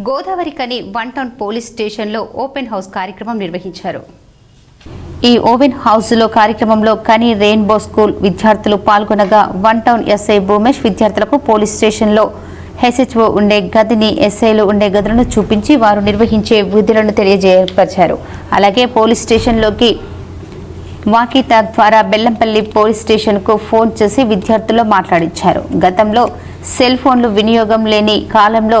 గోదావరి కని one town police స్టేషన్లో open house కార్యక్రమం నిర్వహించారు. ఈ ఓపెన్ హౌస్లో కార్యక్రమంలో కని రెయిన్బో స్కూల్ విద్యార్థులు పాల్గొనగా వన్ టౌన్ ఎస్ఐ భూమేష్ విద్యార్థులకు పోలీస్ స్టేషన్లో హెచ్హెచ్ఓ ఉండే గదిని ఎస్ఐలు ఉండే గదులను చూపించి వారు నిర్వహించే విధులను తెలియజేయపరిచారు. అలాగే పోలీస్ స్టేషన్లోకి వాకీ ద్వారా బెల్లంపల్లి పోలీస్ స్టేషన్కు ఫోన్ చేసి విద్యార్థుల్లో మాట్లాడించారు. గతంలో సెల్ ఫోన్లు వినియోగం లేని కాలంలో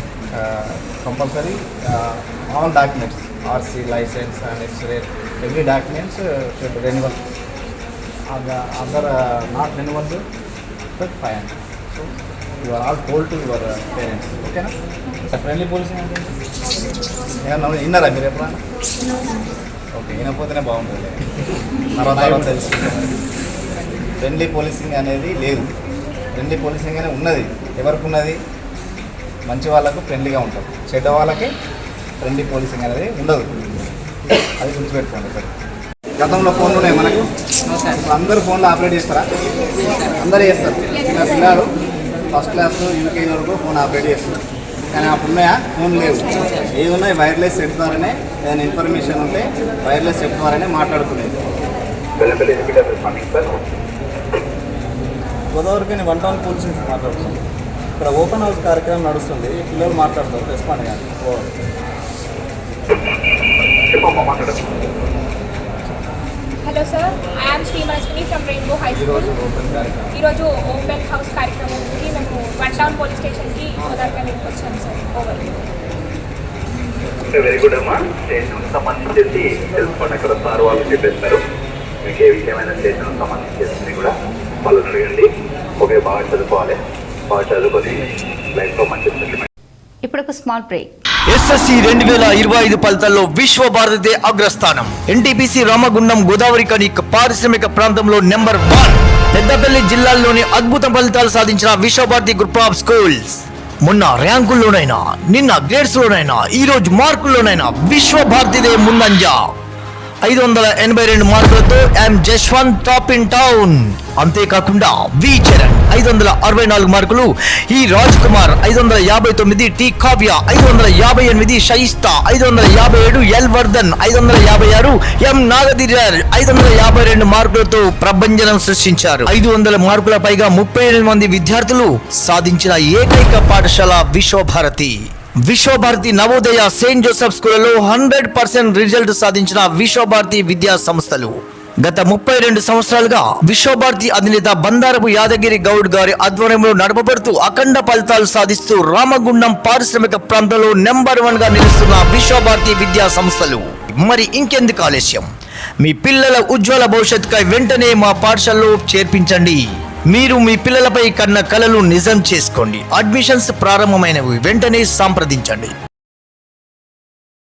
compulsory all documents RC licence and X ray every documents renewal other not renewal five hundred so you are all told to your parents ఓకేనా సెపరేట్లీ పోలీసింగ్ అంటే ఏమన్నా విన్నారా మీరు ఎప్పుడన్నా? ఓకే వినకపోతేనే బాగుంటుంది. తర్వాత తెలుసు ఫ్రెండ్లీ పోలీసింగ్ అనేది లేదు. ఫ్రెండ్లీ పోలీసింగ్ అనేది ఉన్నది. ఎవరికి ఉన్నది? మంచి వాళ్ళకు ఫ్రెండ్లీగా ఉంటాం. చెడ్డ వాళ్ళకి ఫ్రెండ్లీ పోలీసింగ్ అనేది ఉండదు. అది గుర్తుపెట్టుకోండి ఒకటి గతంలో ఫోన్లు ఉన్నాయి మనకు. ఇప్పుడు అందరూ ఫోన్లో ఆపరేట్ చేస్తారా? అందరూ చేస్తారు. చిన్న పిల్లలు ఫస్ట్ క్లాస్ యూకేజీ వరకు ఫోన్ ఆపరేట్ చేస్తారు కానీ అప్పుడు ఉన్నాయా? ఫోన్ లేవు. ఏది ఉన్నాయి? వైర్లెస్ సెట్ ద్వారానే ఏదైనా ఇన్ఫర్మేషన్ ఉంటే వైర్లెస్ సెట్ ద్వారానే మాట్లాడుకునేది. సార్. గోదావరికి వన్ టౌన్ పోలీస్ నుంచి మాట్లాడుతున్నాం ఇక్కడ ఓపెన్ హౌస్ కార్యక్రమం నడుస్తుంది. పిల్లలు మాట్లాడతారు. రెస్పాండ్ కానీ hello sir I'm Srimalakshmi from rainbow high school ఈరోజు ఓపెన్ కార్యక్రమం. హౌస్ కార్యక్రమానికి మేము వన్ టౌన్ పోలీస్ స్టేషన్కి గోదావరి వచ్చాము సార్ ఓవర్ వెరీ గుడ్ అమ్మా. స్టేషన్ సంబంధించేసి తెలుసుకోండి అక్కడ సార్ వాళ్ళు చెప్పేస్తారు. మీకు ఏ విషయమైన స్టేషన్ సంబంధించేసి కూడా వాళ్ళు అడగండి. ఓకే బాగా చదువుకోవాలి. బాగా చదువుకొని లైఫ్లో మంచి సెటిల్మెంట్ ఇప్పుడు ఒక స్మాల్ బ్రేక్. ఎస్ఎస్సి రెండు వేల ఇరవై ఐదు ఫలితాల్లో విశ్వ భారతిదే అగ్రస్థానం. ఎన్టీపీసీ రామగుండం గోదావరి కని పారిశ్రామిక ప్రాంతంలో నెంబర్ వన్. పెద్దపల్లి జిల్లాల్లోని అద్భుత ఫలితాలు సాధించిన విశ్వభారతి గ్రూప్ ఆఫ్ స్కూల్స్. మొన్న ర్యాంకుల్లోనైనా నిన్న గ్రేడ్స్ లోనైనా ఈ రోజు మార్కుల్లోనైనా విశ్వభారతిదే ముందంజ. ఐదు వందల ఎనభై రెండు మార్కులతో M Jashwanth top in town అంతేకాకుండా వి చరణ్ ఐదు వందల అరవై నాలుగు మార్కులు. ఈ రాజ్ కుమార్ ఐదు వందల యాభై తొమ్మిది. టి కావ్య ఐదు వందల యాభై ఎనిమిది. షయిస్తా ఐదు వందల యాభై ఏడు. ఎల్ వర్ధన్ ఐదు వందల యాభై ఆరు. ఎం నాగధీరర్ ఐదు వందల యాభై రెండు మార్కులతో ప్రభంజనం సృష్టించారు. ఐదు వందల మార్కుల పైగా ముప్పై ఎనిమిది మంది విద్యార్థులు సాధించిన ఏకైక పాఠశాల విశ్వభారతి. విశ్వభారతి నవోదయ సెయింట్ జోసెఫ్ స్కూళ్ళలో హండ్రెడ్ పర్సెంట్ రిజల్ట్ సాధించిన విశ్వభారతి విద్యా సంస్థలు. గత ముప్పై రెండు సంవత్సరాలుగా విశ్వభారతి అధినేత బందారపు యాదగిరి గౌడ్ గారి ఆధ్వర్యంలో నడపబడుతూ అఖండ ఫలితాలు సాధిస్తూ రామగుండం పారిశ్రామిక ప్రాంతంలో నెంబర్ వన్గా నిలుస్తున్న విశ్వభారతి విద్యా సంస్థలు. మరి ఇంకెందుకు ఆలస్యం? మీ పిల్లల ఉజ్వల భవిష్యత్తుకై వెంటనే మా పాఠశాలలో చేర్పించండి. మీరు మీ పిల్లలపై కన్న కలలు నిజం చేసుకోండి. అడ్మిషన్స్ ప్రారంభమైనవి. వెంటనే సంప్రదించండి.